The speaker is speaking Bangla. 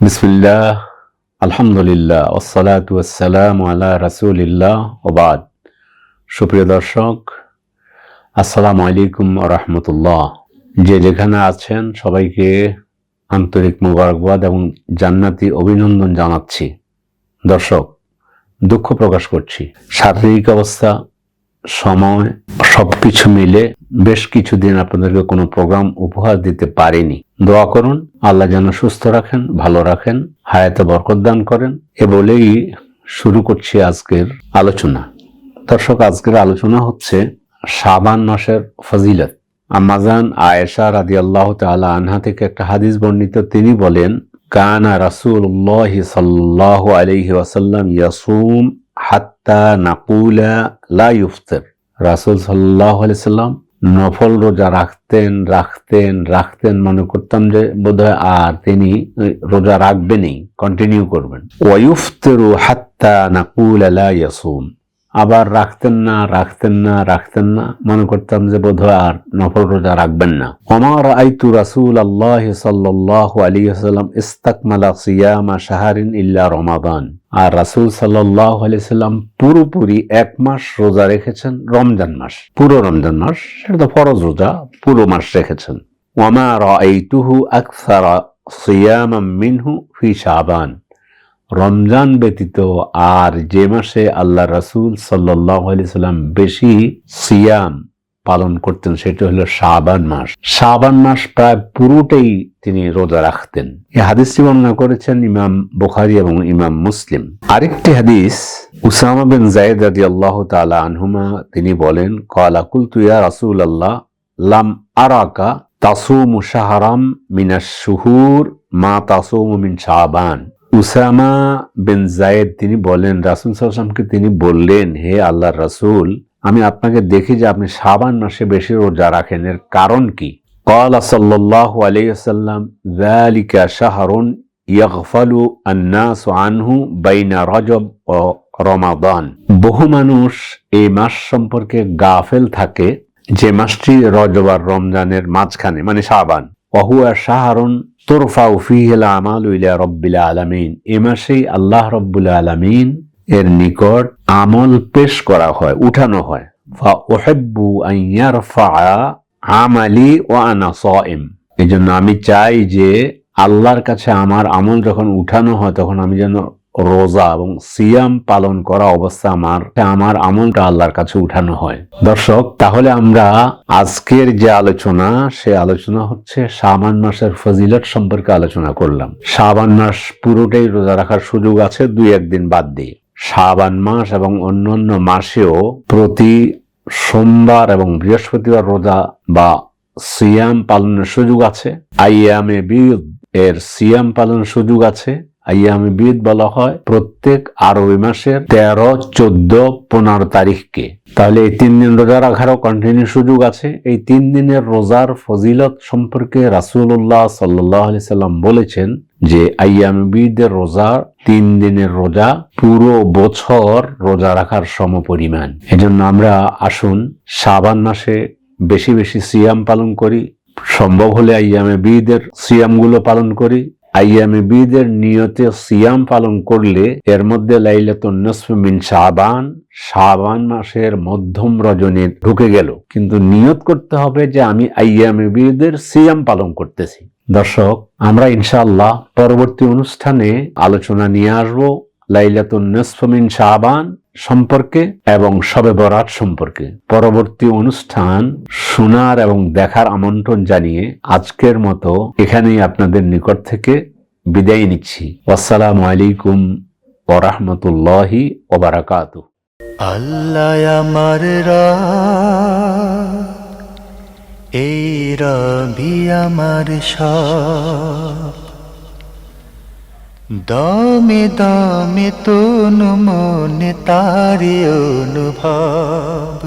বিসমিল্লাহ, আলহামদুলিল্লাহ ওসালাত ওয়াসালাম আলা রাসুলিল্লাহ ওবাদ সুপ্রিয় দর্শক, আসসালামু আলাইকুম রহমতুল্লাহ। যে যেখানে আছেন, সবাইকে আন্তরিক মুবারকবাদ এবং জান্নাতি অভিনন্দন জানাচ্ছি। দর্শক, দুঃখ প্রকাশ করছি। শারীরিক অবস্থা সময় সবকিছু মিলে বেশ কিছুদিন আপনাদেরকে কোনো প্রোগ্রাম উপহার দিতে পারিনি। দোয়া করুন, আল্লাহ যেন সুস্থ রাখেন, ভালো রাখেন, হায়াতে বরকত দান করেন এ বলেই শুরু করছি আজকের আলোচনা। দর্শক, আজকের আলোচনা হচ্ছে শাবান মাসের ফজিলত। আমাজান আয়েশা রাদি আল্লাহ তালা আনহা থেকে একটা হাদিস বর্ণিত। তিনি বলেন, কানা রাসূলুল্লাহ সাল্লাল্লাহু আলাইহি ওয়াসাল্লাম ইয়াসুম হাত্তা নাকুলা লা ইফতার রাসূল আলাইহি সাল্লাম নফল রোজা রাখতেন রাখতেন রাখতেন মনে করতাম যে বোধহয় আর তিনি রোজা রাখবেনই কন্টিনিউ করবেন। ওয়ুফতিরু হাত্তা নাকুলা লা ইয়াসুম। আবার রাখতেন না রাখতেন না রাখতেন না। মনে করতাম যে বোধহয় আর নফল রোজা রাখবেন না। আমার আইতু রাসুল আল্লাহ সাল্লাহ আলী সাল্লাম ইস্তাকমালা সিয়ামা শাহারিন ইল্লা রমাদান। আর রাসুল সাল্লাহ আলি সাল্লাম পুরোপুরি এক মাস রোজা রেখেছেন রমজান মাস। পুরো রমজান মাস, সেটা তো ফরজ রোজা, পুরো মাস রেখেছেন। ওয়ামা রাইতুহু আকসারা সিয়ামা মিনহু ফি শাবান। রমজান ব্যতীত আর যে মাসে আল্লাহ রাসুল সাল্লাম বেশি সিয়াম পালন করতেন, সেটা হলো শাবান মাস। শাবান মাস প্রায় পুরোটাই তিনি রোজা রাখতেন। এই হাদিসটি বর্ণনা করেছেন ইমাম বুখারি এবং ইমাম মুসলিম। আরেকটি হাদিস, উসামা বিন জায়দ রাদি আল্লাহ তালা আনহুমা, তিনি বলেন, কলা কুলতুয়া রাসুল আল্লাহ লাম আরাকা তাসুমু শাহরাম মিনাস শুহুর মা তাসুমু মিন শাবান। উসামা বিন জায়েদ, তিনি বলেন রাসুল সাল্লামকে তিনি বললেন, হে আল্লাহ রাসুল, আমি আপনাকে দেখি যে আপনি সাবান মাসে বেশি রোজা রাখেন। এর কারণ কি? কলা সাল্লাহ আলাইসাল্লাম জালিকা শাহরুন ইয়াকফালু আন্নাস আনহু বাইনা রজব ও রমাদান। বহু মানুষ এই মাস সম্পর্কে গাফেল থাকে, যে মাসটি রজব আর রমজানের মাঝখানে মানে সাবান ওহুয়া শাহরুন ترفع فيه আমাল ইলা রব্বিল العالمين. এ মাসেই আল্লাহ রব্বুল العالمين এর নিকট আমল পেশ করা হয়, উঠানো হয়। ওহেব্বু সাইম। এই জন্য আমি চাই যে আল্লাহর কাছে আমার আমল যখন উঠানো হয়, তখন আমি যেন রোজা এবং সিয়াম পালন করা অবস্থা আমার আমার আমলটা আল্লাহর কাছে উঠানো হয়। দর্শক, তাহলে আমরা আজকের যে আলোচনা, সে আলোচনা হচ্ছে শাবান মাসের ফজিলত সম্পর্কে আলোচনা করলাম। শাবান মাস পুরোটাই রোজা রাখার সুযোগ আছে দুই একদিন বাদ দিয়ে। শাবান মাস এবং অন্যান্য মাসেও প্রতি সোমবার এবং বৃহস্পতিবার রোজা বা সিয়াম পালনের সুযোগ আছে। আইয়ামে বিদ এর সিয়াম পালনের সুযোগ আছে। আইয়ামে বিদ বলা হয়, প্রত্যেক আরবি মাসের তেরো, চোদ্দ, পনেরো তারিখকে। তাহলে এই তিন দিন রোজা রাখারও কন্টিনিউ সুযোগ আছে। এই তিন দিনের রোজার ফজিলত সম্পর্কে রাসুল্লাহ সাল্লাহ সাল্লাম বলেছেন যে আইয়াম বিদের রোজা, তিন দিনের রোজা, পুরো বছর রোজা রাখার সম পরিমাণ এজন্য আমরা আসুন সাবান মাসে বেশি বেশি সিয়াম পালন করি। সম্ভব হলে আইয়ামে বিদের সিয়ামগুলো পালন করি। আইয়ামে বিদের নিয়তে সিয়াম পালন করলে এর মধ্যে লাইলাতুন নসফ মিন শাবান শাবান মাসের মধ্যম রজনে ঢুকে গেল। কিন্তু নিয়ত করতে হবে যে আমি আইয়ামে বিদের সিয়াম পালন করতেছি। দর্শক, আমরা ইনশাআল্লাহ পরবর্তী অনুষ্ঠানে আলোচনা নিয়ে আসব। লাইলাতুন নসফ মিন শাবান সম্পর্কে এবং সবে বরাত সম্পর্কে। পরবর্তী অনুষ্ঠান শোনার এবং দেখার আমন্ত্রণ জানিয়ে আজকের মতো এখানেই আপনাদের নিকট থেকে বিদায় নিচ্ছি। আসসালামু আলাইকুম ওরহমতুল্লাহি ওবারাকাত আল্লাহ আমার এই রবি আমার সব। দমে দমে তনু মনে তারি অনুভব।